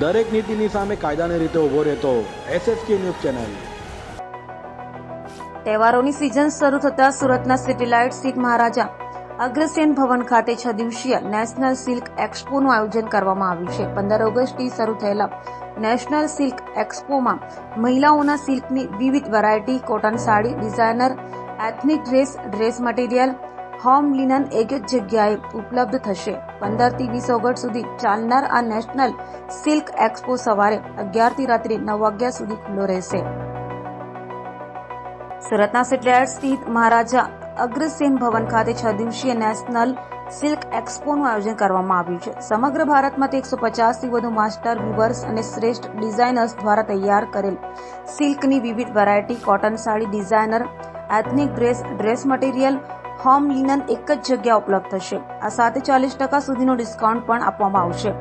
દરેક નીતિની સામે કાયદાની રીતે ઊભો રહેતો એસએસકે ન્યૂઝ ચેનલ. તહેવારોની સિઝન શરૂ થતાં સુરતના સિટીલાઇટ સ્થિત મહારાજા અગ્રસેન ભવન ખાતે છ દિવસીય નેશનલ સિલ્ક એક્સપોનું આયોજન કરવામાં આવ્યું છે. પંદર ઓગસ્ટથી શરૂ થયેલા નેશનલ સિલ્ક એક્સપોમાં મહિલાઓના સિલ્કની વિવિધ variety cotton sari designer ethnic dress dress material home linen એક જ જગ્યાએ ઉપલબ્ધ થશે. પંદરથી વીસ ઓગસ્ટ સુધી ચાલનાર આ નેશનલ સિલ્ક એક્સપો સવારે અગિયારથી રાત્રે નવ વાગ્યા સુધી ખુલ્લો રહેશે. સુરતના સેટેલાઇટ સ્થિત મહારાજા અગ્રસેન ભવન ખાતે છ દિવસીય નેશનલ સિલ્ક એક્સપોનું આયોજન કરવામાં આવ્યું છે. સમગ્ર ભારતમાંથી એકસો પચાસથી વધુ માસ્ટર વિવર્સ અને શ્રેષ્ઠ ડિઝાઇનર્સ દ્વારા તૈયાર કરેલ સિલ્કની વિવિધ variety cotton sari designer ethnic dress dress material, home linen એક જ જગ્યા ઉપલબ્ધ થશે આ સાથે ચાલીસ ટકા સુધીનો ડિસ્કાઉન્ટ પણ આપવામાં આવશે.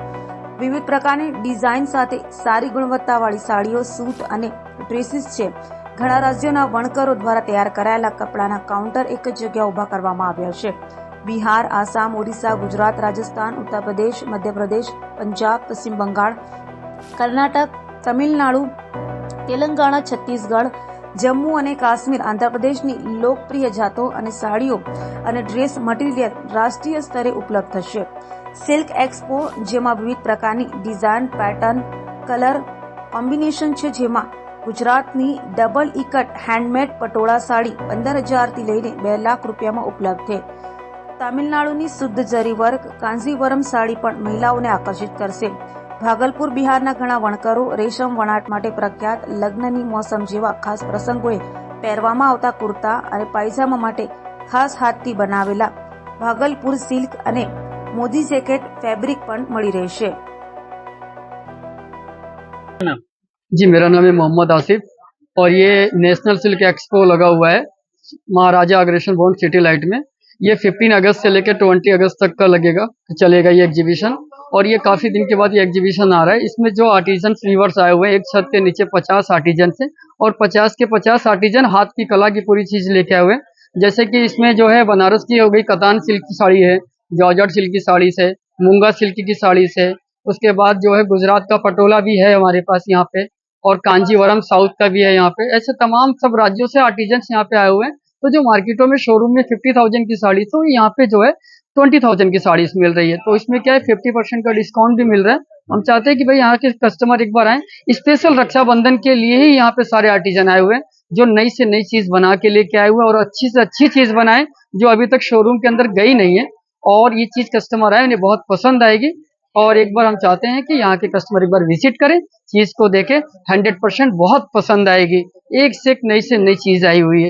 વિવિધ પ્રકારની ડિઝાઇન સાથે સારી ગુણવત્તાવાળી સાડીઓ, સૂટ અને ડ્રેસીસ છે. ઘણા રાજ્યોના વણકરો દ્વારા તૈયાર કરાયેલા કપડાના કાઉન્ટર એક જ જગ્યા ઊભા કરવામાં આવ્યા છે. બિહાર, આસામ, ઓડિશા, ગુજરાત, રાજસ્થાન, ઉત્તર પ્રદેશ, મધ્યપ્રદેશ, પંજાબ, પશ્ચિમ બંગાળ, કર્ણાટક, તમિલનાડુ, તેલંગાણા, છત્તીસગઢ જમ્મુ અને કાશ્મીર, આંધ્રપ્રદેશની લોકપ્રિય જાતો અને સાડીઓ અને ડ્રેસ મટીરિયલ રાષ્ટ્રીય સ્તરે ઉપલબ્ધ થશે. સિલ્ક એક્સપો, જેમાં વિવિધ પ્રકારની ડિઝાઇન પેટર્ન, કલર કોમ્બિનેશન છે, જેમાં ગુજરાતની double ikat handmade patola sari પંદર હજારથી લઈને બે લાખ રૂપિયામાં ઉપલબ્ધ છે. તામિલનાડુની શુદ્ધ જરી વર્ક કાંજીવરમ સાડી પણ મહિલાઓને આકર્ષિત કરશે. ભાગલપુર બિહારના ઘણા વણકરો રેશમ વણાટ માટે પ્રખ્યાત લગ્નની મોસમ જેવા ખાસ પ્રસંગોએ પહેરવામાં આવતા કુર્તા અને પાયજામા માટે ખાસ હાથથી બનાવેલા ભાગલપુર સિલ્ક અને મોદી જેકેટ ફેબ્રિક પણ મળી રહેશે जी मेरा नाम है मोहम्मद आसिफ और ये नेशनल सिल्क एक्सपो लगा हुआ है महाराजा अग्रेशन भवन सिटी लाइट में ये 15 अगस्त से लेकर 20 अगस्त तक का लगेगा चलेगा ये एग्जीबिशन और ये काफ़ी दिन के बाद ये एग्जीबिशन आ रहा है। इसमें जो आर्टिजन वीवर्स आए हुए हैं, एक छत के नीचे 50 आर्टिजन से और 50 के 50 आर्टिजन हाथ की कला की पूरी चीज़ लेके आए हुए हैं। जैसे कि इसमें जो है बनारस की हो गई कतान सिल्क की साड़ी है, जॉर्जट सिल्क की साड़ी से मूँगा सिल्क की साड़ी से उसके बाद जो है गुजरात का पटोला भी है हमारे पास यहाँ पे और कांजीवरम साउथ का भी है यहाँ पे। ऐसे तमाम सब राज्यों से आर्टिजन यहाँ पे आए हुए हैं। तो जो मार्केटों में शोरूम में फिफ्टी थाउज़ेंड की साड़ी तो यहाँ पे जो है ट्वेंटी थाउज़ेंड की साड़ी मिल रही है। तो इसमें क्या है, फिफ्टी परसेंट का डिस्काउंट भी मिल रहा है। हम चाहते हैं कि भाई यहाँ के कस्टमर एक बार आए। स्पेशल रक्षाबंधन के लिए ही यहाँ पे सारे आर्टिजन आए हुए हैं, जो नई से नई चीज़ बना के लेके आए हुए और अच्छी से अच्छी चीज़ बनाए, जो अभी तक शोरूम के अंदर गई नहीं है। और ये चीज़ कस्टमर आए, उन्हें बहुत पसंद आएगी। और एक बार हम चाहते हैं कि यहाँ के कस्टमर एक बार विज़िट करें, चीज़ को देखें हंड्रेड परसेंट बहुत पसंद आएगी। एक से एक नई से नई चीज़ आई हुई है।